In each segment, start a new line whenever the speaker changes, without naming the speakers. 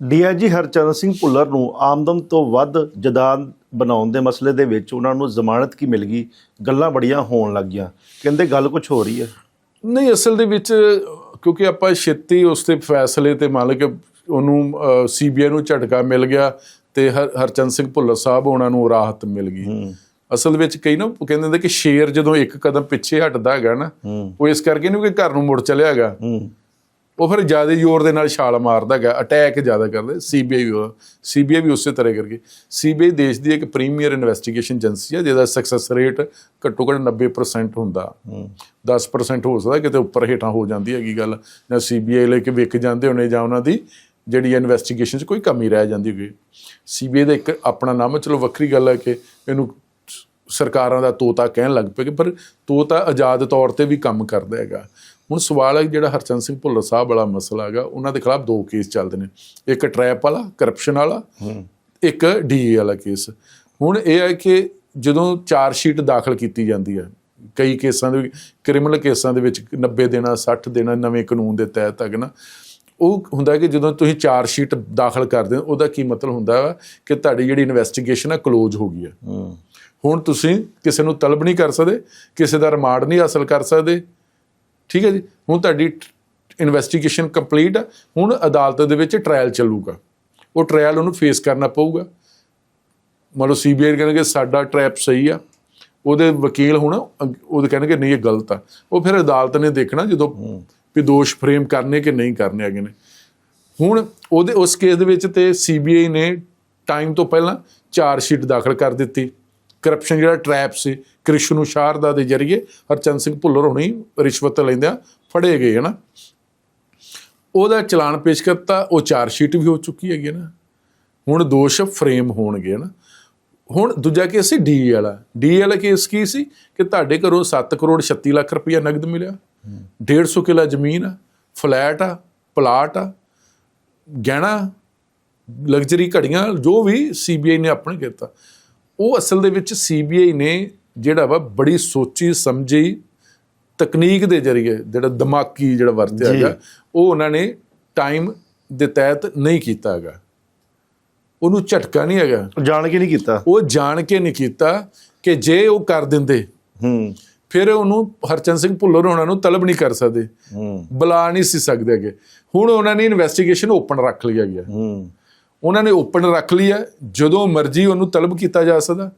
DIG Harcharan Singh Bhullar ਨੂੰ ਆਮਦਨ ਤੋਂ ਵੱਧ ਜਦਾਨ ਬਣਾਉਣ ਦੇ ਮਸਲੇ ਦੇ ਵਿੱਚ ਉਹਨਾਂ ਨੂੰ ਜ਼ਮਾਨਤ ਕੀ ਮਿਲ ਗਈ? ਗੱਲਾਂ ਬੜੀਆਂ ਹੋਣ ਲੱਗੀਆਂ। ਕਹਿੰਦੇ ਗੱਲ ਕੁਝ ਹੋ ਰਹੀ ਹੈ।
ਨਹੀਂ ਅਸਲ ਦੇ ਵਿੱਚ ਕਿਉਂਕਿ ਆਪਾਂ ਛੇਤੀ ਉਸ ਤੇ ਫੈਸਲੇ ਤੇ ਮੰਨ ਲਓ ਕਿ ਉਹਨੂੰ ਸੀਬੀਆਈ ਨੂੰ ਝਟਕਾ ਮਿਲ ਗਿਆ ਤੇ ਹਰ- ਹਰਚੰਦ ਸਿੰਘ ਭੁੱਲਰ ਸਾਹਿਬ ਉਹਨਾਂ ਨੂੰ ਰਾਹਤ ਮਿਲ ਗਈ। ਅਸਲ ਵਿੱਚ ਕਈ ਨਾ ਕਹਿੰਦੇ ਨੇ ਕਿ ਸ਼ੇਰ ਜਦੋਂ ਇੱਕ ਕਦਮ ਪਿੱਛੇ ਹਟਦਾ ਹੈਗਾ ਨਾ ਉਹ ਇਸ ਕਰਕੇ ਨਹੀਂ ਕਿ ਘਰ ਨੂੰ ਮੁੜ ਚਲਿਆ ਹੈਗਾ। ਉਹ ਫਿਰ ਜ਼ਿਆਦਾ ਜ਼ੋਰ ਦੇ ਨਾਲ ਛਾਲ ਮਾਰਦਾ ਹੈਗਾ ਅਟੈਕ ਜ਼ਿਆਦਾ ਕਰਦਾ ਸੀਬੀਆਈ ਵੀ ਸੀਬੀਆਈ ਵੀ ਉਸੇ ਤਰ੍ਹਾਂ ਕਰਕੇ। ਸੀਬੀਆਈ ਦੇਸ਼ ਦੀ ਇੱਕ ਪ੍ਰੀਮੀਅਰ ਇਨਵੈਸਟੀਗੇਸ਼ਨ ਏਜੰਸੀ ਹੈ, ਜਿਹਦਾ ਸਕਸੈਸ ਰੇਟ ਘੱਟੋ ਘੱਟ 90% ਹੁੰਦਾ। 10% ਹੋ ਸਕਦਾ, ਕਿਤੇ ਉੱਪਰ ਹੇਠਾਂ ਹੋ ਜਾਂਦੀ ਹੈਗੀ ਗੱਲ, ਜਾਂ ਸੀਬੀਆਈ ਲੈ ਕੇ ਵਿਕ ਜਾਂਦੇ ਹੋਣੇ, ਜਾਂ ਉਹਨਾਂ ਦੀ ਜਿਹੜੀ ਇਨਵੈਸਟੀਗੇਸ਼ਨ 'ਚ ਕੋਈ ਕਮੀ ਰਹਿ ਜਾਂਦੀ ਹੋਵੇ। ਸੀਬੀਆਈ ਦਾ ਇੱਕ ਆਪਣਾ ਨਾਮ ਹੈ, ਚਲੋ ਵੱਖਰੀ ਗੱਲ ਹੈ ਕਿ ਇਹਨੂੰ ਸਰਕਾਰਾਂ ਦਾ ਤੋਤਾ ਕਹਿਣ ਲੱਗ ਪਏ ਪਰ ਤੋਤਾ ਆਜ਼ਾਦ ਤੌਰ ਤੇ ਵੀ ਕੰਮ ਕਰਦਾ ਹੈਗਾ। ਹੁਣ ਸਵਾਲ ਹੈ ਜਿਹੜਾ ਹਰਚੰਦ ਸਿੰਘ ਭੁੱਲਰ ਸਾਹਿਬ ਵਾਲਾ ਮਸਲਾ ਹੈਗਾ ਉਹਨਾਂ ਦੇ ਖਿਲਾਫ ਦੋ ਕੇਸ ਚੱਲਦੇ ਨੇ। ਇੱਕ ਟਰੈਪ ਵਾਲਾ ਕਰਪਸ਼ਨ ਵਾਲਾ ਇੱਕ ਡੀਏ ਵਾਲਾ ਕੇਸ। ਹੁਣ ਇਹ ਹੈ ਕਿ ਜਦੋਂ ਚਾਰ ਸ਼ੀਟ ਦਾਖਲ ਕੀਤੀ ਜਾਂਦੀ ਹੈ ਕਈ ਕੇਸਾਂ ਦੇ ਕ੍ਰਿਮੀਨਲ ਕੇਸਾਂ ਦੇ ਵਿੱਚ 90 ਦਿਨਾਂ 60 ਦਿਨਾਂ ਨਵੇਂ ਕਾਨੂੰਨ ਦੇ ਤਹਿਤ ਤੱਕ ਨਾ ਉਹ ਹੁੰਦਾ ਹੈ ਕਿ ਜਦੋਂ ਤੁਸੀਂ ਚਾਰ ਸ਼ੀਟ ਦਾਖਲ ਕਰਦੇ ਹੋ ਉਹਦਾ ਕੀ ਮਤਲਬ ਹੁੰਦਾ ਹੈ ਕਿ ਤੁਹਾਡੀ ਜਿਹੜੀ ਇਨਵੈਸਟੀਗੇਸ਼ਨ ਹੈ ਕਲੋਜ਼ ਹੋ ਗਈ ਹੈ।
ਹੂੰ।
ਹੁਣ ਤੁਸੀਂ ਕਿਸੇ ਨੂੰ ਤਲਬ ਨਹੀਂ ਕਰ ਸਕਦੇ ਕਿਸੇ ਦਾ ਰਿਮਾਂਡ ਨਹੀਂ ਹਾਸਲ ਕਰ ਸਕਦੇ ਠੀਕ ਹੈ ਜੀ? ਹੁਣ ਤੁਹਾਡੀ ਇਨਵੈਸਟੀਗੇਸ਼ਨ ਕੰਪਲੀਟ ਆ। ਹੁਣ ਅਦਾਲਤ ਦੇ ਵਿੱਚ ਟ੍ਰਾਇਲ ਚੱਲੂਗਾ। ਉਹ ਟ੍ਰਾਇਲ ਉਹਨੂੰ ਫੇਸ ਕਰਨਾ ਪਊਗਾ। ਮੰਨ ਲਓ ਸੀਬੀਆਈ ਕਹਿੰਦੇ ਸਾਡਾ ਟ੍ਰੈਪ ਸਹੀ ਆ। ਉਹਦੇ ਵਕੀਲ ਹੁਣ ਅਗ- ਉਹਦੇ ਕਹਿਣਗੇ, ਨਹੀਂ, ਇਹ ਗਲਤ ਆ। ਉਹ ਫਿਰ ਅਦਾਲਤ ਨੇ ਦੇਖਣਾ ਜਦੋਂ ਵੀ ਦੋਸ਼ ਫਰੇਮ ਕਰਨੇ ਕਿ ਨਹੀਂ ਕਰਨੇ ਹੈਗੇ ਨੇ। ਹੁਣ ਉਹਦੇ, ਉਸ ਕੇਸ ਦੇ ਵਿੱਚ ਤੇ ਸੀਬੀਆਈ ਨੇ ਟਾਈਮ ਤੋਂ ਪਹਿਲਾਂ ਚਾਰ ਸ਼ੀਟ ਦਾਖਲ ਕਰ ਦਿੱਤੀ। ਕਰਪਸ਼ਨ ਜਿਹੜਾ ਟ੍ਰੈਪ ਸੀ, ਕ੍ਰਿਸ਼ਨੂ ਸ਼ਾਰਦਾ ਦੇ ਜਰੀਏ ਹਰਚੰਦ ਸਿੰਘ ਭੁੱਲਰ ਹੋਣੀ ਰਿਸ਼ਵਤ ਲੈਂਦਿਆਂ ਫੜੇ ਗਏ, ਹਨਾ? ਉਹਦਾ ਚਲਾਨ ਪੇਸ਼ ਕਰਤਾ, ਉਹ ਚਾਰ ਸ਼ੀਟ ਵੀ ਹੋ ਚੁੱਕੀ ਹੈਗੀ ਹੈ ਨਾ। ਹੁਣ ਦੋਸ਼ ਫਰੇਮ ਹੋਣਗੇ ਨਾ ਹੁਣ ਦੂਜਾ ਕੇਸ ਸੀ ਡੀ ਵਾਲਾ। ਡੀ ਵਾਲਾ ਕੇਸ ਕੀ ਸੀ? ਕਿ ਤੁਹਾਡੇ ਘਰੋਂ 7 ਕਰੋੜ 36 ਲੱਖ ਰੁਪਇਆ ਨਗਦ ਮਿਲਿਆ। 150 ਕਿੱਲਾ ਜ਼ਮੀਨ ਆ ਫਲੈਟ ਆ ਪਲਾਟ ਆ, ਗਹਿਣਾ ਲਗਜ਼ਰੀ ਘੜੀਆਂ, ਜੋ ਵੀ ਸੀਬੀਆਈ ਨੇ ਆਪਣੇ ਕੀਤਾ। ਉਹ ਅਸਲ ਦੇ ਵਿੱਚ ਸੀਬੀਆਈ ਨੇ ਜਿਹੜਾ ਵਾ ਬੜੀ ਸੋਚੀ ਸਮਝੀ ਤਕਨੀਕ ਦੇ ਜ਼ਰੀਏ ਜਿਹੜਾ ਦਿਮਾਗੀ ਜਿਹੜਾ ਵਰਤਿਆ। ਹੈਗਾ ਉਹ ਉਹਨਾਂ ਨੇ ਟਾਈਮ ਦੇ ਤਹਿਤ ਨਹੀਂ ਕੀਤਾ ਹੈਗਾ। ਉਹਨੂੰ ਝਟਕਾ ਨਹੀਂ ਹੈਗਾ।
ਜਾਣ ਕੇ ਨਹੀਂ ਕੀਤਾ।
ਉਹ ਜਾਣ ਕੇ ਨਹੀਂ ਕੀਤਾ ਕਿ ਜੇ ਉਹ ਕਰ ਦਿੰਦੇ
ਹੂੰ।
ਫਿਰ ਉਹਨੂੰ ਹਰਚੰਦ ਸਿੰਘ ਭੁੱਲਰ ਹੋਣਾ ਨੂੰ ਤਲਬ ਨਹੀਂ ਕਰ ਸਕਦੇ।
ਹੂੰ।
ਬੁਲਾ ਨਹੀਂ ਸੀ ਸਕਦੇ ਹੈਗੇ। ਹੁਣ ਉਹਨਾਂ ਨੇ ਇਨਵੈਸਟੀਗੇਸ਼ਨ ਓਪਨ ਰੱਖ ਲਿਆ ਗਿਆ।
ਹੂੰ।
ਉਹਨਾਂ ਨੇ ਓਪਨ ਰੱਖ ਲਈ ਹੈ। ਜਦੋਂ ਮਰਜ਼ੀ ਉਹਨੂੰ ਤਲਬ ਕੀਤਾ ਜਾ ਸਕਦਾ।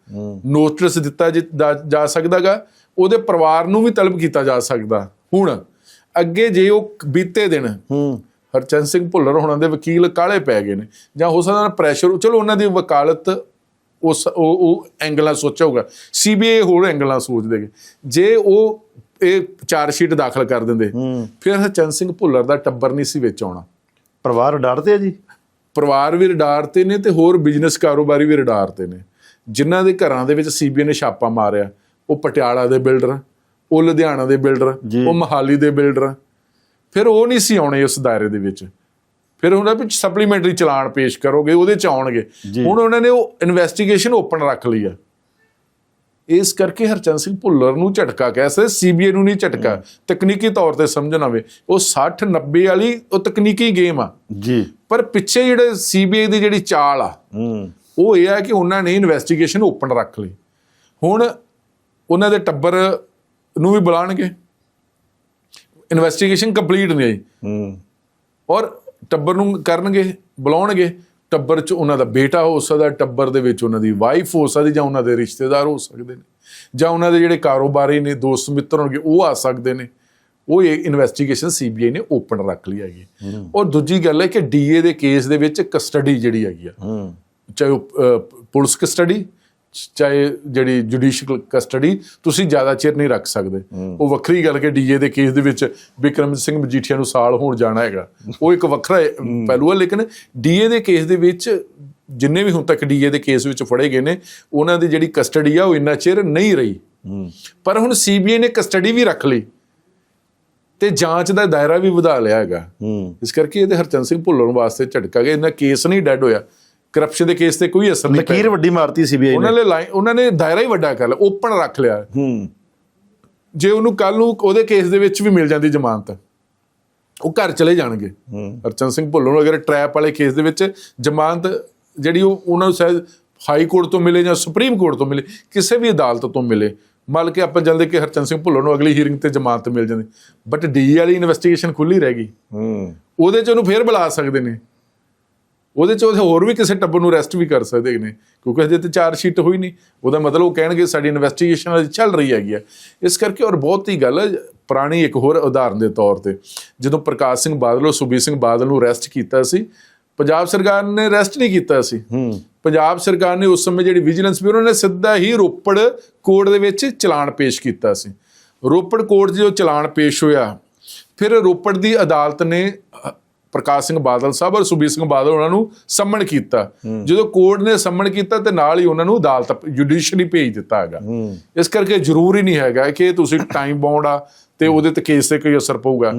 ਨੋਟਿਸ ਦਿੱਤਾ ਜਿ- ਸਕਦਾਗਾ। ਉਹਦੇ ਪਰਿਵਾਰ ਨੂੰ ਵੀ ਤਲਬ ਕੀਤਾ ਜਾ ਸਕਦਾ। ਹੁਣ ਅੱਗੇ ਜੇ ਉਹ ਬੀਤੇ ਦਿਨ
ਹੂੰ।
ਹਰਚੰਦ ਸਿੰਘ ਭੁੱਲਰ ਹੋਣਾ ਦੇ ਵਕੀਲ ਕਾਲੇ ਪੈ ਗਏ ਨੇ। ਜਾਂ ਹੋ ਸਕਦਾ ਪ੍ਰੈਸ਼ਰ ਚਲੋ ਉਹਨਾਂ ਦੀ ਵਕਾਲਤ ਉਸ ਉਹ ਉਹ ਐਂਗਲਾਂ ਸੋਚਾਊਗਾ ਸੀਬੀਆਈ ਹੋਰ ਐਂਗਲਾਂ ਸੋਚ ਦੇਗੇ ਜੇ ਉਹ ਇਹ ਚਾਰ ਸ਼ੀਟ ਦਾਖਲ ਕਰ ਦਿੰਦੇ ਫਿਰ ਹਰਚੰਦ ਸਿੰਘ ਭੁੱਲਰ ਦਾ ਟੱਬਰ ਨਹੀਂ ਸੀ ਵਿੱਚ ਆਉਣਾ।
ਪਰਿਵਾਰ ਡਰਦੇ ਆ ਜੀ?
ਪਰਿਵਾਰ ਵੀ ਰਡਾਰ ਤੇ ਨੇ ਤੇ ਹੋਰ ਬਿਜ਼ਨਸ ਕਾਰੋਬਾਰੀ ਵੀ ਰਡਾਰ ਤੇ ਨੇ। ਜਿਨ੍ਹਾਂ ਦੇ ਘਰਾਂ ਦੇ ਵਿੱਚ ਸੀਬੀਆਈ ਨੇ ਛਾਪਾ ਮਾਰਿਆ। ਉਹ ਪਟਿਆਲਾ ਦੇ ਬਿਲਡਰ ਉਹ ਲੁਧਿਆਣਾ ਦੇ ਬਿਲਡਰ। ਉਹ ਮਹਾਲੀ ਦੇ ਬਿਲਡਰ। ਫਿਰ ਉਹ ਨਹੀਂ ਸੀ ਆਉਣੇ ਉਸ ਦਾਇਰੇ ਦੇ ਵਿੱਚ। ਫਿਰ ਉਹਨਾਂ ਵਿੱਚ ਸਪਲੀਮੈਂਟਰੀ ਚਲਾਨ ਪੇਸ਼ ਕਰੋਗੇ ਉਹਦੇ ਚ ਆਉਣਗੇ। ਹੁਣ ਉਹਨਾਂ ਨੇ ਉਹ ਇਨਵੈਸਟੀਗੇਸ਼ਨ ਓਪਨ ਰੱਖ ਲਈ ਆ। ਇਸ ਕਰਕੇ ਹਰਚੰਦ ਸਿੰਘ ਭੁੱਲਰ ਨੂੰ ਝਟਕਾ ਕਹਿ ਸਕਦੇ ਸੀਬੀਆਈ ਨੂੰ ਨਹੀਂ ਝਟਕਾ। ਤਕਨੀਕੀ ਤੌਰ ਤੇ ਸਮਝਣਾ ਵੇ ਉਹ 60 90 ਵਾਲੀ ਉਹ ਤਕਨੀਕੀ ਗੇਮ ਆ।
ਜੀ।
ਪਰ ਪਿੱਛੇ ਜਿਹੜੇ ਸੀਬੀਆਈ ਦੀ ਜਿਹੜੀ ਚਾਲ ਆ ਉਹ ਇਹ ਹੈ ਕਿ ਉਹਨਾਂ ਨੇ ਇਨਵੈਸਟੀਗੇਸ਼ਨ ਓਪਨ ਰੱਖ ਲਈ। ਹੁਣ ਉਹਨਾਂ ਦੇ ਟੱਬਰ ਨੂੰ ਵੀ ਬੁਲਾਣਗੇ ਇਨਵੈਸਟੀਗੇਸ਼ਨ ਕੰਪਲੀਟ ਨਹੀਂ ਆਈ
ਹੂੰ।
ਔਰ ਟੱਬਰ ਨੂੰ ਕਰਨਗੇ ਬੁਲਾਉਣਗੇ। ਟੱਬਰ 'ਚ ਉਹਨਾਂ ਦਾ ਬੇਟਾ ਹੋ ਸਕਦਾ ਟੱਬਰ ਦੇ ਵਿੱਚ ਉਹਨਾਂ ਦੀ ਵਾਈਫ ਹੋ ਸਕਦੀ ਜਾਂ ਉਹਨਾਂ ਦੇ ਰਿਸ਼ਤੇਦਾਰ ਹੋ ਸਕਦੇ ਨੇ ਜਾਂ ਉਹਨਾਂ ਦੇ ਜਿਹੜੇ ਕਾਰੋਬਾਰੀ ਨੇ ਦੋਸਤ ਮਿੱਤਰ ਹੋਣਗੇ ਉਹ ਆ ਸਕਦੇ ਨੇ। ਉਹ ਇਹ ਇਨਵੈਸਟੀਗੇਸ਼ਨ ਸੀਬੀਆਈ ਨੇ ਓਪਨ ਰੱਖ ਲਈ ਹੈਗੀ। ਔਰ ਦੂਜੀ ਗੱਲ ਹੈ ਕਿ ਡੀਏ ਦੇ ਕੇਸ ਦੇ ਵਿੱਚ ਕਸਟਡੀ ਜਿਹੜੀ ਹੈਗੀ ਆ ਚਾਹੇ ਪੁਲਿਸ ਕਸਟਡੀ ਚਾਹੇ ਜਿਹੜੀ ਜੁਡੀਸ਼ੀਅਲ ਕਸਟਡੀ ਤੁਸੀਂ ਜ਼ਿਆਦਾ ਚਿਰ ਨਹੀਂ ਰੱਖ ਸਕਦੇ। ਉਹ ਵੱਖਰੀ ਗੱਲ ਕਿ ਡੀਏ ਦੇ ਕੇਸ ਦੇ ਵਿੱਚ ਵਿਕਰਮ ਸਿੰਘ ਮਜੀਠੀਆ ਨੂੰ ਸਾਲ ਹੋਣ ਜਾਣਾ ਹੈਗਾ। ਉਹ ਇੱਕ ਵੱਖਰਾ ਪਹਿਲੂ ਹੈ ਲੇਕਿਨ ਡੀਏ ਦੇ ਕੇਸ ਦੇ ਵਿੱਚ ਜਿੰਨੇ ਵੀ ਹੁਣ ਤੱਕ ਡੀਏ ਦੇ ਕੇਸ ਵਿੱਚ ਫੜੇ ਗਏ ਨੇ ਉਹਨਾਂ ਦੀ ਜਿਹੜੀ ਕਸਟਡੀ ਆ ਉਹ ਇੰਨਾ ਚਿਰ ਨਹੀਂ ਰਹੀ। ਪਰ ਹੁਣ ਸੀਬੀਆਈ ਨੇ ਕਸਟਡੀ ਵੀ ਰੱਖ ਲਈ ਤੇ ਜਾਂਚ ਦਾ ਦਾਇਰਾ ਵੀ ਵਧਾ ਲਿਆ ਹੈਗਾ। ਇਸ ਕਰਕੇ ਇਹਦੇ ਹਰਚੰਦ ਸਿੰਘ ਭੁੱਲਰ ਵਾਸਤੇ ਝਟਕਾ ਗਿਆ। ਇਹਨਾਂ ਕੇਸ ਨਹੀਂ ਡੈਡ ਹੋਇਆ। ਕਰਪਸ਼ਨ ਦੇ ਕੇਸ ਤੇ ਕੋਈ ਅਸਰ ਨਹੀਂ ਪਿਆ
ਲਕੀਰ ਵੱਡੀ ਮਾਰਤੀ ਸੀਬੀਆਈ
ਉਹਨਾਂ
ਨੇ।
ਨੇ ਲਾਈਨ ਉਹਨਾਂ ਨੇ ਦਾਇਰਾ ਹੀ ਵੱਡਾ ਕਰ ਲਿਆ ਓਪਨ ਰੱਖ ਲਿਆ।
ਹੂੰ।
ਜੇ ਉਹਨੂੰ ਕੱਲ ਨੂੰ ਉਹਦੇ ਕੇਸ ਦੇ ਵਿੱਚ ਵੀ ਮਿਲ ਜਾਂਦੀ ਜ਼ਮਾਨਤ ਉਹ ਘਰ ਚਲੇ ਜਾਣਗੇ। ਹਰਚੰਦ ਸਿੰਘ ਭੁੱਲਰ ਨੂੰ ਅਗਰ ਟਰੈਪ ਵਾਲੇ ਕੇਸ ਦੇ ਵਿੱਚ ਜ਼ਮਾਨਤ ਜਿਹੜੀ ਉਹ ਉਹਨਾਂ ਨੂੰ ਸ਼ਾਇਦ ਹਾਈ ਕੋਰਟ ਤੋਂ ਮਿਲੇ ਜਾਂ ਸੁਪਰੀਮ ਕੋਰਟ ਤੋਂ ਮਿਲੇ ਕਿਸੇ ਵੀ ਅਦਾਲਤ ਤੋਂ ਮਿਲੇ ਮੰਨ ਕੇ ਆਪਾਂ ਜਲਦੀ ਕਿ ਹਰਚੰਦ ਸਿੰਘ ਭੁੱਲਰ ਨੂੰ ਅਗਲੀ ਹੀਅਰਿੰਗ ਤੇ ਜ਼ਮਾਨਤ ਮਿਲ ਜਾਂਦੀ। ਬਟ ਡੀ ਵਾਲੀ ਇਨਵੈਸਟੀਗੇਸ਼ਨ ਖੁੱਲੀ ਰਹਿ ਗਈ।
ਹੂੰ।
ਉਹਦੇ ਚ ਉਹਨੂੰ ਫੇਰ ਬੁਲਾ ਸਕਦੇ ਨੇ। ਉਹਦੇ ਚ ਉਹਦੇ ਹੋਰ ਵੀ ਕਿਸੇ ਟੱਬਰ ਨੂੰ ਅਰੈਸਟ ਵੀ ਕਰ ਸਕਦੇ ਨੇ ਕਿਉਂਕਿ ਹਜੇ ਤੇ ਚਾਰ ਸ਼ੀਟ ਹੋਈ ਨਹੀਂ। ਉਹਦਾ ਮਤਲਬ ਉਹ ਕਹਿਣਗੇ ਸਾਡੀ ਇਨਵੈਸਟੀਗੇਸ਼ਨ ਅਜੇ ਚੱਲ ਰਹੀ ਹੈਗੀ ਆ। ਇਸ ਕਰਕੇ ਔਰ ਬਹੁਤ ਹੀ ਗੱਲ ਪੁਰਾਣੀ ਇੱਕ ਹੋਰ ਉਦਾਹਰਨ ਦੇ ਤੌਰ ਤੇ ਜਦੋਂ ਪ੍ਰਕਾਸ਼ ਸਿੰਘ ਬਾਦਲ ਉਹ ਸੁਬੀਰ ਸਿੰਘ ਬਾਦਲ ਨੂੰ ਅਰੈਸਟ ਕੀਤਾ ਸੀ ਪੰਜਾਬ ਸਰਕਾਰ ਨੇ ਅਰੈਸਟ ਨਹੀਂ ਕੀਤਾ ਸੀ।
ਹੂੰ।
ਪੰਜਾਬ ਸਰਕਾਰ ਨੇ ਉਸ ਸਮੇਂ ਜਿਹੜੀ ਵਿਜੀਲੈਂਸ ਬਿਊਰੋ ਨੇ ਸਿੱਧਾ ਹੀ ਰੋਪੜ ਕੋਰਟ ਦੇ ਵਿੱਚ ਚਲਾਨ ਪੇਸ਼ ਕੀਤਾ ਸੀ। ਰੋਪੜ ਕੋਰਟ 'ਚ ਜੋ ਚਲਾਨ ਪੇਸ਼ ਹੋਇਆ ਫਿਰ ਰੋਪੜ ਦੀ ਅਦਾਲਤ ਨੇ ਪ੍ਰਕਾਸ਼ ਸਿੰਘ ਬਾਦਲ ਸਾਹਿਬ ਔਰ ਸੁਬੀਰ ਸਿੰਘ ਬਾਦਲ ਉਹਨਾਂ ਨੂੰ ਸੰਮਣ ਕੀਤਾ। ਜਦੋਂ ਕੋਰਟ ਨੇ ਸੰਮਣ ਕੀਤਾ ਤੇ ਨਾਲ ਹੀ ਉਹਨਾਂ ਨੂੰ ਅਦਾਲਤ ਜੁਡੀਸ਼ਰੀ ਭੇਜ ਦਿੱਤਾ ਹੈਗਾ। ਇਸ ਕਰਕੇ ਜ਼ਰੂਰੀ ਨਹੀਂ ਹੈਗਾ ਕਿ ਤੁਸੀਂ ਟਾਈਮ ਬਾਉਂਡ ਆ ਤੇ ਉਹਦੇ ਤੇ ਕੇਸ ਤੇ ਕੋਈ ਅਸਰ ਪਊਗਾ।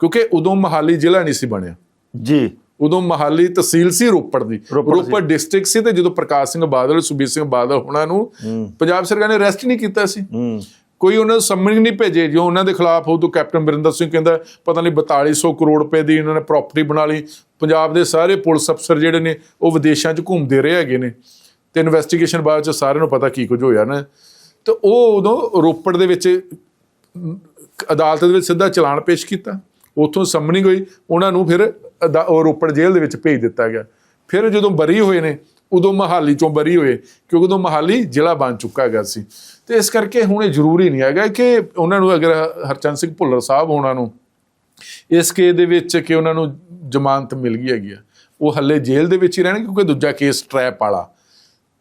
ਕਿਉਂਕਿ ਉਦੋਂ ਮਹਾਲੀ ਜ਼ਿਲ੍ਹਾ ਨਹੀਂ ਸੀ ਬਣਿਆ।
ਜੀ।
ਉਦੋਂ ਮਹਾਲੀ ਤਹਿਸੀਲ ਸੀ ਰੋਪੜ ਦੀ।
ਰੋਪੜ
ਡਿਸਟ੍ਰਿਕਟ ਸੀ ਤੇ ਜਦੋਂ ਪ੍ਰਕਾਸ਼ ਸਿੰਘ ਬਾਦਲ ਸੁਬੀਰ ਸਿੰਘ ਬਾਦਲ ਉਹਨਾਂ ਨੂੰ ਪੰਜਾਬ ਸਰਕਾਰ ਨੇ ਅਰੈਸਟ ਨਹੀਂ ਕੀਤਾ ਸੀ। ਕੋਈ ਉਹਨਾਂ ਨੂੰ ਸੰਮਨ ਨਹੀਂ ਭੇਜੇ, ਜੋ ਉਹਨਾਂ ਦੇ ਖਿਲਾਫ ਉਦੋਂ ਕੈਪਟਨ ਬਰਿੰਦਰ ਸਿੰਘ ਕਹਿੰਦਾ, ਪਤਾ ਨਹੀਂ 4200 ਕਰੋੜ ਰੁਪਏ ਦੀ ਇਹਨਾਂ ਨੇ ਪ੍ਰਾਪਰਟੀ ਬਣਾ ਲਈ। ਪੰਜਾਬ ਦੇ ਸਾਰੇ ਪੁਲਿਸ ਅਫਸਰ ਜਿਹੜੇ ਨੇ, ਉਹ ਵਿਦੇਸ਼ਾਂ 'ਚ ਘੁੰਮਦੇ ਰਹੇ ਹੈਗੇ ਨੇ। ਤੇ ਇਨਵੈਸਟੀਗੇਸ਼ਨ ਬਾਅਦ 'ਚ ਸਾਰਿਆਂ ਨੂੰ ਪਤਾ ਕੀ ਕੁਝ ਹੋਇਆ ਨਾ। ਤੇ ਉਹ ਉਦੋਂ ਰੋਪੜ ਦੇ ਵਿੱਚ ਅਦਾਲਤ ਦੇ ਵਿੱਚ ਸਿੱਧਾ ਚਲਾਨ ਪੇਸ਼ ਕੀਤਾ। ਉੱਥੋਂ ਸੰਮਣੀ ਹੋਈ, ਉਹਨਾਂ ਨੂੰ ਫਿਰ ਅਦਾ- ਰੋਪੜ ਜੇਲ੍ਹ ਦੇ ਵਿੱਚ ਭੇਜ ਦਿੱਤਾ ਗਿਆ। ਫਿਰ ਜਦੋਂ ਬਰੀ ਹੋਏ ਨੇ ਉਦੋਂ ਮਹਾਲੀ ਚੋਂ ਬਰੀ ਹੋਏ, ਕਿਉਂਕਿ ਉਦੋਂ ਮਹਾਲੀ ਜ਼ਿਲ੍ਹਾ ਬਣ ਚੁੱਕਾ ਹੈਗਾ ਸੀ। ਤੇ ਇਸ ਕਰਕੇ ਹੁਣ ਇਹ ਜ਼ਰੂਰੀ ਨਹੀਂ ਹੈਗਾ ਕਿ ਉਹਨਾਂ ਨੂੰ ਅਗਰ ਹਰਚੰਦ ਸਿੰਘ ਭੁੱਲਰ ਸਾਹਿਬ ਉਹਨਾਂ ਨੂੰ, ਇਸ ਕੇਸ ਦੇ ਵਿੱਚ ਕਿ ਉਹਨਾਂ ਨੂੰ ਜ਼ਮਾਨਤ ਮਿਲ ਗਈ ਹੈਗੀ ਆ। ਉਹ ਹੱਲੇ ਜੇਲ੍ਹ ਦੇ ਵਿੱਚ ਹੀ ਰਹਿਣਗੇ ਕਿਉਂਕਿ ਦੂਜਾ ਕੇਸ ਟਰੈਪ ਵਾਲਾ।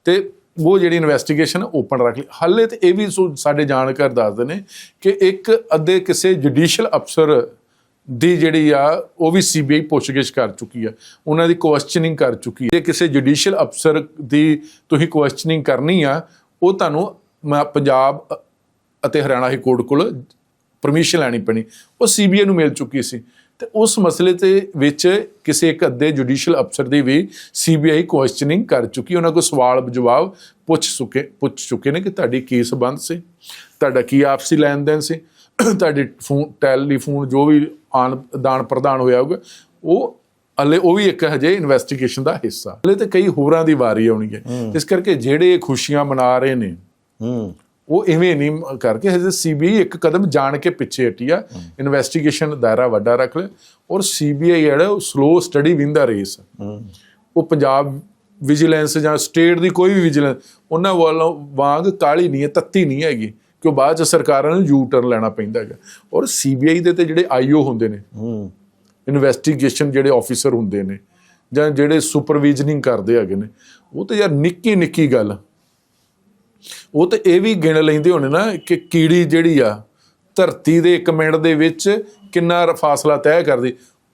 ਤੇ ਉਹ ਜਿਹੜੀ ਇਨਵੈਸਟੀਗੇਸ਼ਨ ਓਪਨ ਰੱਖ ਲਈ। ਹਾਲੇ ਤੇ ਇਹ ਵੀ ਸੋ- ਸਾਡੇ ਜਾਣਕਾਰ ਦੱਸਦੇ ਨੇ ਕਿ ਇੱਕ ਅੱਧੇ ਕਿਸੇ ਜੁਡੀਸ਼ੀਅਲ ਅਫਸਰ ਦੀ ਜਿਹੜੀ ਆ, ਉਹ ਵੀ ਸੀਬੀਆਈ ਪੁੱਛਗਿੱਛ ਕਰ ਚੁੱਕੀ ਆ। ਉਹਨਾਂ ਦੀ ਕੁਐਸਚਨਿੰਗ ਕਰ ਚੁੱਕੀ ਹੈ ਜੇ ਕਿਸੇ ਜੁਡੀਸ਼ੀਅਲ ਅਫਸਰ ਦੀ ਤੁਸੀਂ ਕੁਐਸਚਨਿੰਗ ਕਰਨੀ ਆ, ਉਹ ਤੁਹਾਨੂੰ ਮ- ਪੰਜਾਬ ਅਤੇ ਹਰਿਆਣਾ ਹਾਈ ਕੋਰਟ ਕੋਲ ਪਰਮਿਸ਼ਨ ਲੈਣੀ ਪੈਣੀ। ਉਹ ਸੀਬੀਆਈ ਨੂੰ ਮਿਲ ਚੁੱਕੀ ਸੀ। ਤੇ ਉਸ ਮਸਲੇ ਤੇ ਵਿੱਚ ਕਿਸੇ ਇੱਕ ਅੱਧੇ ਜੁਡੀਸ਼ੀਅਲ ਅਫਸਰ ਦੀ ਵੀ ਸੀਬੀਆਈ ਕੁਐਸਚਨਿੰਗ ਕਰ ਚੁੱਕੀ। ਉਹਨਾਂ ਕੋਲ ਸਵਾਲ ਜਵਾਬ ਪੁੱਛ ਚੁੱਕੇ ਪੁੱਛ ਚੁੱਕੇ ਨੇ ਕਿ ਤੁਹਾਡੀ ਕੀ ਸਬੰਧ ਸੀ? ਤੁਹਾਡਾ ਕੀ ਆਪਸੀ ਲੈਣ ਦੇਣ ਸੀ? ਤੁਹਾਡੀ ਫੋਨ ਟੈਲੀਫੋਨ ਜੋ ਵੀ ਆਨ ਦਾਨ ਪ੍ਰਦਾਨ ਹੋਇਆ ਹੋਊਗਾ ਉਹ ਹਲੇ ਉਹ ਵੀ ਇੱਕ ਹਜੇ ਇਨਵੈਸਟੀਗੇਸ਼ਨ ਦਾ ਹਿੱਸਾ। ਹਲੇ ਤੇ ਕਈ ਹੋਰਾਂ ਦੀ ਵਾਰੀ ਆਉਣੀ ਹੈ। ਇਸ ਕਰਕੇ ਜਿਹੜੇ ਖੁਸ਼ੀਆਂ ਮਨਾ ਰਹੇ ਨੇ
ਹੂੰ।
ਉਹ ਇਵੇਂ ਨਹੀਂ ਕਰਕੇ ਹਜੇ ਸੀਬੀਆਈ ਇੱਕ ਕਦਮ ਜਾਣ ਕੇ ਪਿੱਛੇ ਹਟੀ ਆ। ਇਨਵੈਸਟੀਗੇਸ਼ਨ ਦਾਇਰਾ ਵੱਡਾ ਰੱਖ ਲਿਆ। ਔਰ ਸੀਬੀਆਈ ਜਿਹੜਾ ਉਹ ਸਲੋ ਸਟੱਡੀ ਵਿੰਦਾ ਰੇਸ ਉਹ ਪੰਜਾਬ ਵਿਜੀਲੈਂਸ ਜਾਂ ਸਟੇਟ ਦੀ ਕੋਈ ਵੀ ਵਿਜੀਲੈਂਸ ਉਹਨਾਂ ਵੱਲੋਂ ਵਾਂਗ ਕਾਲੀ ਨਹੀਂ ਹੈ ਤੱਤੀ ਨਹੀਂ ਹੈਗੀ। ਕਿ ਉਹ ਬਾਅਦ ਚ ਸਰਕਾਰਾਂ ਨੂੰ ਯੂ ਟਰਨ ਲੈਣਾ ਪੈਂਦਾ ਹੈਗਾ। ਔਰ ਸੀਬੀਆਈ ਦੇ ਤੇ ਜਿਹੜੇ ਆਈਓ ਹੁੰਦੇ ਨੇ
ਹੂੰ।
ਇਨਵੈਸਟੀਗੇਸ਼ਨ ਜਿਹੜੇ ਆਫੀਸਰ ਹੁੰਦੇ ਨੇ ਜਾਂ ਜਿਹੜੇ ਸੁਪਰਵਿਜ਼ਨਿੰਗ ਕਰਦੇ ਹੈਗੇ ਨੇ ਉਹ ਤੇ ਯਾਰ ਨਿੱਕੀ ਨਿੱਕੀ ਗੱਲ। ਉਹ ਤੇ ਇਹ ਵੀ ਗਿਣ ਲੈਂਦੇ ਹੋਣੇ ਨਾ ਕਿ ਕੀੜੀ ਜਿਹੜੀ ਆ ਧਰਤੀ ਦੇ 1 ਮਿੰਟ ਦੇ ਵਿੱਚ ਕਿੰਨਾ ਫਾਸਲਾ ਤੈਅ ਕਰਦੀ।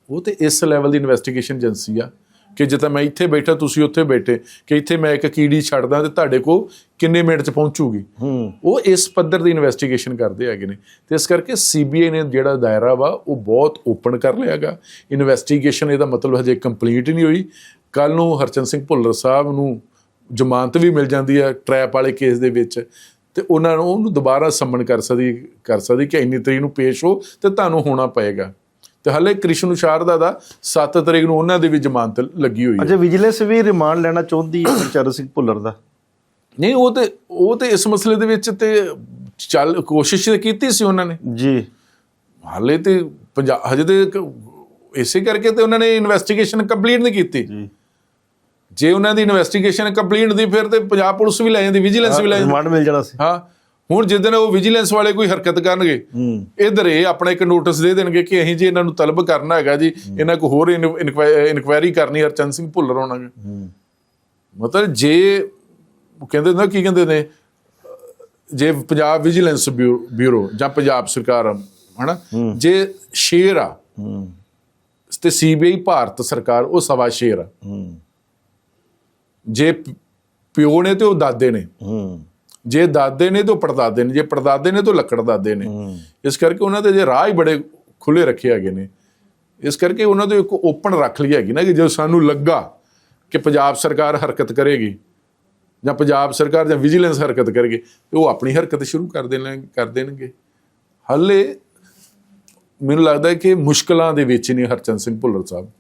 ਉਹ ਤੇ ਇਸ ਲੈਵਲ ਦੀ ਇਨਵੈਸਟੀਗੇਸ਼ਨ ਏਜੰਸੀ ਆ। ਕਿ ਜਿੱਦਾਂ ਮੈਂ ਇੱਥੇ ਬੈਠਾ ਤੁਸੀਂ ਉੱਥੇ ਬੈਠੇ ਕਿ ਇੱਥੇ ਮੈਂ ਇੱਕ ਕੀੜੀ ਛੱਡਦਾ ਤੇ ਤੁਹਾਡੇ ਕੋਲ ਕਿੰਨੇ ਮਿੰਟ ਚ ਪਹੁੰਚੂਗੀ?
ਹੂੰ।
ਉਹ ਇਸ ਪੱਧਰ ਦੀ ਇਨਵੈਸਟੀਗੇਸ਼ਨ ਕਰਦੇ ਹੈਗੇ ਨੇ। ਤੇ ਇਸ ਕਰਕੇ ਸੀਬੀਆਈ ਨੇ ਜਿਹੜਾ ਦਾਇਰਾ ਵਾ ਉਹ ਬਹੁਤ ਓਪਨ ਕਰ ਲਿਆਗਾ ਇਨਵੈਸਟੀਗੇਸ਼ਨ ਇਹਦਾ ਮਤਲਬ ਹਜੇ ਕੰਪਲੀਟ ਨਹੀਂ ਹੋਈ। ਕੱਲ ਨੂੰ ਹਰਚੰਦ ਸਿੰਘ ਭੁੱਲਰ ਸਾਹਿਬ ਨੂੰ ਜ਼ਮਾਨਤ ਵੀ ਮਿਲ ਜਾਂਦੀ ਹੈ ਟਰੈਪ ਵਾਲੇ ਕੇਸ ਦੇ ਵਿੱਚ। ਤੇ ਉਹਨਾਂ ਨੂੰ ਉਹਨੂੰ ਦੁਬਾਰਾ ਸੰਮਨ ਕਰ ਸਕਦੀ ਕਰ ਸਕਦੀ ਕਿ ਇੰਨੀ ਤਰੀਕ ਨੂੰ ਪੇਸ਼ ਹੋ ਤੇ ਤੁਹਾਨੂੰ ਹੋਣਾ ਪਏਗਾ। ਤੇ ਹਲੇ ਕ੍ਰਿਸ਼ਨ ਸ਼ਾਰਦਾ ਦਾ 7 ਤਰੀਕ ਨੂੰ ਉਹਨਾਂ ਦੀ ਵੀ ਜ਼ਮਾਨਤ ਲੱਗੀ ਹੋਈ ਹੈ।
ਅਜੇ ਵਿਜੀਲੈਂਸ ਵੀ ਰਿਮਾਂਡ ਲੈਣਾ ਚਾਹੁੰਦੀ ਹੈ ਹਰਚਰਨ ਸਿੰਘ ਭੁੱਲਰ ਦਾ?
ਨਹੀਂ ਉਹ ਤੇ ਉਹ ਤੇ ਇਸ ਮਸਲੇ ਦੇ ਵਿੱਚ ਤੇ ਚੱਲ ਕੋਸ਼ਿਸ਼ ਕੀਤੀ ਸੀ ਉਹਨਾਂ ਨੇ।
ਜੀ।
ਹਾਲੇ ਤੇ ਪੰਜਾਬ ਹਜੇ ਤੇ ਇਸੇ ਕਰਕੇ ਤੇ ਉਹਨਾਂ ਨੇ ਇਨਵੈਸਟੀਗੇਸ਼ਨ ਕੰਪਲੀਟ ਨਹੀਂ ਕੀਤੀ।
ਜੀ।
ਜੇ ਉਹਨਾਂ ਦੀ ਇਨਵੈਸਟੀਗੇਸ਼ਨ ਕੰਪਲੀਟ ਹੁੰਦੀ ਫਿਰ ਤੇ ਪੰਜਾਬ ਪੁਲਿਸ ਵੀ ਲੈ ਜਾਂਦੀ ਵਿਜੀਲੈਂਸ ਵੀ ਲੈ ਜਾਂਦੀ।
ਰਿਮਾਂਡ ਮਿਲ ਜਾਣਾ ਸੀ।
ਹਾਂ। ਹੁਣ ਜਿੱਦਣ ਉਹ ਵਿਜੀਲੈਂਸ ਵਾਲੇ ਕੋਈ ਹਰਕਤ ਕਰਨਗੇ ਇਧਰ ਇਹ ਆਪਣਾ ਇੱਕ ਨੋਟਿਸ ਦੇ ਦੇਣਗੇ ਕਿ ਅਸੀਂ ਜੀ ਇਹਨਾਂ ਨੂੰ ਤਲਬ ਕਰਨਾ ਹੈਗਾ ਜੀ ਇਹਨਾਂ ਕੋ ਹੋਰ ਇਨਕੁਆਇਰੀ ਕਰਨੀ ਹਰਚੰਦ ਸਿੰਘ ਭੁੱਲਰ ਹੋਣਾ ਮਤਲਬ ਜੇ ਉਹ ਕਹਿੰਦੇ ਨਾ ਕੀ ਕਹਿੰਦੇ ਨੇ ਜੇ ਪੰਜਾਬ ਵਿਜੀਲੈਂਸ ਬਿਊ- ਬਿਊਰੋ ਜਾਂ ਪੰਜਾਬ ਸਰਕਾਰ ਹਨਾ ਜੇ ਸ਼ੇਰ ਆ ਤੇ ਸੀਬੀਆਈ ਭਾਰਤ ਸਰਕਾਰ ਉਹ ਸਵਾ ਸ਼ੇਰ ਆ। ਜੇ ਪਿਓ ਨੇ ਤੇ ਉਹ ਦਾਦੇ ਨੇ।
ਹੂੰ।
ਜੇ ਦਾਦੇ ਨੇ ਤੇ ਉਹ ਪੜਦਾਦੇ ਨੇ ਜੇ ਪੜਦਾਦੇ ਨੇ ਤੇ ਲੱਕੜ ਦਾਦੇ ਨੇ। ਇਸ ਕਰਕੇ ਉਹਨਾਂ ਦੇ ਜੇ ਰਾਹ ਹੀ ਬੜੇ ਖੁੱਲੇ ਰੱਖੇ ਹੈਗੇ ਨੇ। ਇਸ ਕਰਕੇ ਉਹਨਾਂ ਦੇ ਇੱਕ ਓਪਨ ਰੱਖ ਲਈ ਹੈਗੀ ਨਾ ਕਿ ਜਦੋਂ ਸਾਨੂੰ ਲੱਗਾ ਕਿ ਪੰਜਾਬ ਸਰਕਾਰ ਹਰਕਤ ਕਰੇਗੀ ਜਾਂ ਪੰਜਾਬ ਸਰਕਾਰ ਜਾਂ ਵਿਜੀਲੈਂਸ ਹਰਕਤ ਕਰੇਗੀ ਤੇ ਉਹ ਆਪਣੀ ਹਰਕਤ ਸ਼ੁਰੂ ਕਰ ਦੇਣ ਕਰ ਦੇਣਗੇ। ਹੱਲੇ ਮੈਨੂੰ ਲੱਗਦਾ ਹੈ ਕਿ ਮੁਸ਼ਕਲਾਂ ਦੇ ਵਿੱਚ ਨੇ ਹਰਚੰਦ ਸਿੰਘ ਭੁੱਲਰ ਸਾਹਿਬ।